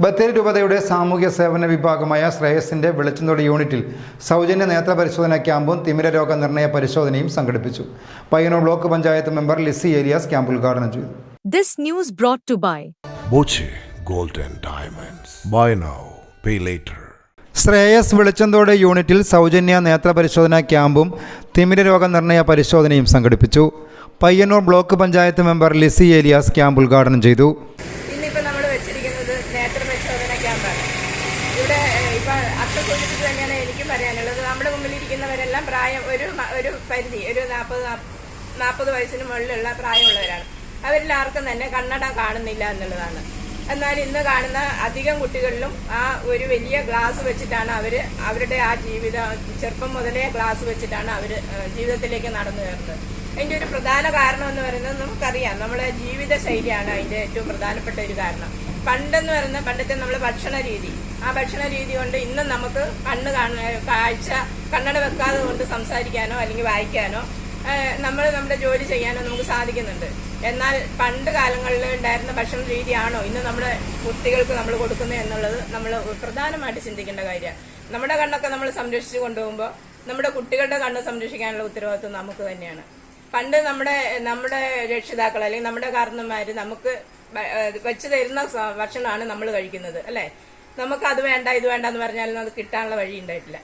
ബത്തേരി രൂപതയുടെ സാമൂഹ്യ സേവന വിഭാഗമായ ശ്രേയസിന്റെ വെളിച്ചന്തോട് യൂണിറ്റിൽ സൗജന്യ നേത്ര പരിശോധന ക്യാമ്പും തിമിര രോഗ നിർണയ പരിശോധനയും സംഘടിപ്പിച്ചു. Payyanur block panchayat member Lizy Elias camp ഉദ്ഘാടനം ചെയ്തു. This news brought to by Boche Gold and Diamonds. Buy now, pay later. Shreyas Velichanthode യൂണിറ്റിൽ സൗജന്യ നേത്ര പരിശോധന ക്യാമ്പും തിമിര രോഗ നിർണയ പരിശോധനയും സംഘടിപ്പിച്ചു. Payyanur block panchayat member Lizy Elias camp ഉദ്ഘാടനം ചെയ്തു ഇന്നിപ്പോൾ നമ്മൾ വെച്ചിരിക്കുന്നത് നേത്ര പരിശോധന ക്യാമ്പാണ് ഇവിടെ ഏഹ്, ഇപ്പൊ സൂചിപ്പിച്ച് തന്നെയാണ് എനിക്കും പറയാനുള്ളത്. നമ്മുടെ മുമ്പിലിരിക്കുന്നവരെല്ലാം പ്രായം ഒരു ഒരു പരിധി ഒരു നാൽപ്പത് നാൽപ്പത് വയസ്സിന് മുകളിലുള്ള പ്രായമുള്ളവരാണ്. അവരിൽ ആർക്കും തന്നെ കണ്ണട കാണുന്നില്ല എന്നുള്ളതാണ്. എന്നാൽ ഇന്ന് കാണുന്ന അധികം കുട്ടികളിലും ആ ഒരു വലിയ ഗ്ലാസ് വെച്ചിട്ടാണ് അവർ അവരുടെ ആ ജീവിത ചെറുപ്പം മുതലേ ഗ്ലാസ് വെച്ചിട്ടാണ് അവർ ജീവിതത്തിലേക്ക് നടന്നു കയറുന്നത്. അതിന്റെ ഒരു പ്രധാന കാരണം എന്ന് പറയുന്നത് നമുക്കറിയാം. നമ്മളെ ജീവിത ശൈലിയാണ് അതിന്റെ ഏറ്റവും പ്രധാനപ്പെട്ട ഒരു കാരണം. പണ്ടെന്ന് പറയുന്ന പണ്ടത്തെ നമ്മൾ ഭക്ഷണ രീതി. ആ ഭക്ഷണ രീതി കൊണ്ട് ഇന്നും നമുക്ക് കണ്ണ് കാണാൻ കാഴ്ച കണ്ണട വെക്കാതെ കൊണ്ട് സംസാരിക്കാനോ അല്ലെങ്കിൽ വായിക്കാനോ നമ്മൾ നമ്മുടെ ജോലി ചെയ്യാനോ നമുക്ക് സാധിക്കുന്നുണ്ട്. എന്നാൽ പണ്ട് കാലങ്ങളിൽ ഉണ്ടായിരുന്ന ഭക്ഷണ രീതിയാണോ ഇന്ന് നമ്മുടെ കുട്ടികൾക്ക് നമ്മൾ കൊടുക്കുന്നത് എന്നുള്ളത് നമ്മൾ പ്രധാനമായിട്ട് ചിന്തിക്കേണ്ട കാര്യമാണ്. നമ്മുടെ കണ്ണൊക്കെ നമ്മൾ സംരക്ഷിച്ചു കൊണ്ടുപോകുമ്പോൾ നമ്മുടെ കുട്ടികളുടെ കണ്ണ് സംരക്ഷിക്കാനുള്ള ഉത്തരവാദിത്വം നമുക്ക് തന്നെയാണ്. പണ്ട് നമ്മുടെ നമ്മുടെ രക്ഷിതാക്കൾ അല്ലെങ്കിൽ നമ്മുടെ കാരണന്മാർ നമുക്ക് വെച്ച് തരുന്ന ഭക്ഷണമാണ് നമ്മൾ കഴിക്കുന്നത് അല്ലേ? നമുക്ക് അത് വേണ്ട ഇത് വേണ്ട എന്ന് പറഞ്ഞാലും അത് കിട്ടാനുള്ള വഴി ഉണ്ടായിട്ടില്ല.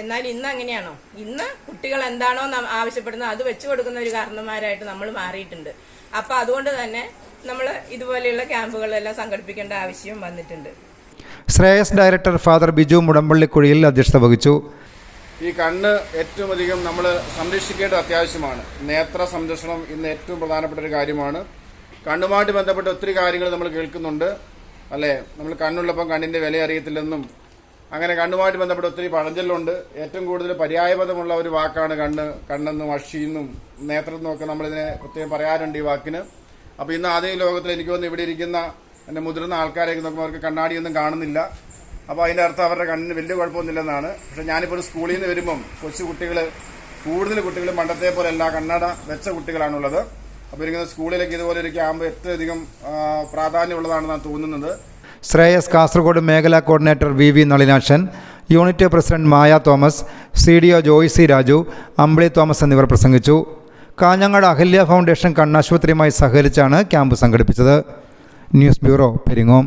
എന്നാൽ ഇന്ന് അങ്ങനെയാണോ? ഇന്ന് കുട്ടികൾ എന്താണോ ആവശ്യപ്പെടുന്നത് അത് വെച്ചു കൊടുക്കുന്ന ഒരു കാരണന്മാരായിട്ട് നമ്മൾ മാറിയിട്ടുണ്ട്. അപ്പൊ അതുകൊണ്ട് തന്നെ നമ്മൾ ഇതുപോലെയുള്ള ക്യാമ്പുകളെല്ലാം സംഘടിപ്പിക്കേണ്ട ആവശ്യവും വന്നിട്ടുണ്ട്. ശ്രേയസ് ഡയറക്ടർ ഫാദർ ബിജു മുടമ്പള്ളിക്കുഴിയിൽ അധ്യക്ഷത വഹിച്ചു. ഈ കണ്ണ് ഏറ്റവും അധികം നമ്മൾ സംരക്ഷിക്കേണ്ടത് അത്യാവശ്യമാണ്. നേത്ര സംരക്ഷണം ഇന്ന് ഏറ്റവും പ്രധാനപ്പെട്ട ഒരു കാര്യമാണ്. കണ്ണുമായിട്ട് ബന്ധപ്പെട്ട ഒത്തിരി കാര്യങ്ങൾ നമ്മൾ കേൾക്കുന്നുണ്ട്. അല്ലേ? നമ്മൾ കണ്ണുള്ളപ്പം കണ്ണിന്റെ വില അറിയത്തില്ലെന്നും അങ്ങനെ കണ്ണുമായിട്ട് ബന്ധപ്പെട്ട് ഒത്തിരി പഴഞ്ചൊല്ലുണ്ട്. ഏറ്റവും കൂടുതൽ പര്യായപദമുള്ള ഒരു വാക്കാണ് കണ്ണ്. കണ്ണെന്നും അഷിയെന്നും നേത്രമെന്നും ഒക്കെ നമ്മളിതിനെ പ്രത്യേകം പറയാറുണ്ട് ഈ വാക്കിന്. അപ്പോൾ ഇന്ന് ആദ്യ ലോകത്തിൽ എനിക്ക് തോന്നുന്നു ഇവിടെ ഇരിക്കുന്ന എന്റെ മുതിർന്ന ആൾക്കാരെയൊക്കെ നോക്കുമ്പോൾ അവർക്ക് കണ്ണാടിയൊന്നും കാണുന്നില്ല. അപ്പോൾ അതിന്റെ അർത്ഥം അവരുടെ കണ്ണിന് വലിയ കുഴപ്പമൊന്നുമില്ലെന്നാണ്. പക്ഷെ ഞാനിപ്പോൾ ഒരു സ്കൂളിൽ നിന്ന് വരുമ്പം കൊച്ചു കുട്ടികൾ കൂടുതൽ കുട്ടികൾ പണ്ടത്തെ പോലെ എല്ലാ കണ്ണട വെച്ച കുട്ടികളാണുള്ളത്. അപ്പോൾ ഇരിക്കുന്ന സ്കൂളിലേക്ക് ഇതുപോലെ ക്യാമ്പ് എത്രയധികം ആ, പ്രാധാന്യമുള്ളതാണെന്നാണ് തോന്നുന്നത്. ശ്രേയസ് കാസർഗോഡ് മേഖലാ coordinator V V Nalinakshan unit president Maya Thomas C D O Joycy Raju Ambili Thomas എന്നിവർ പ്രസംഗിച്ചു. കാഞ്ഞങ്ങാട് അഹല്യ ഫൗണ്ടേഷൻ കണ്ണാശുപത്രിയുമായി സഹകരിച്ചാണ് ക്യാമ്പ് സംഘടിപ്പിച്ചത്. News bureau Peringome.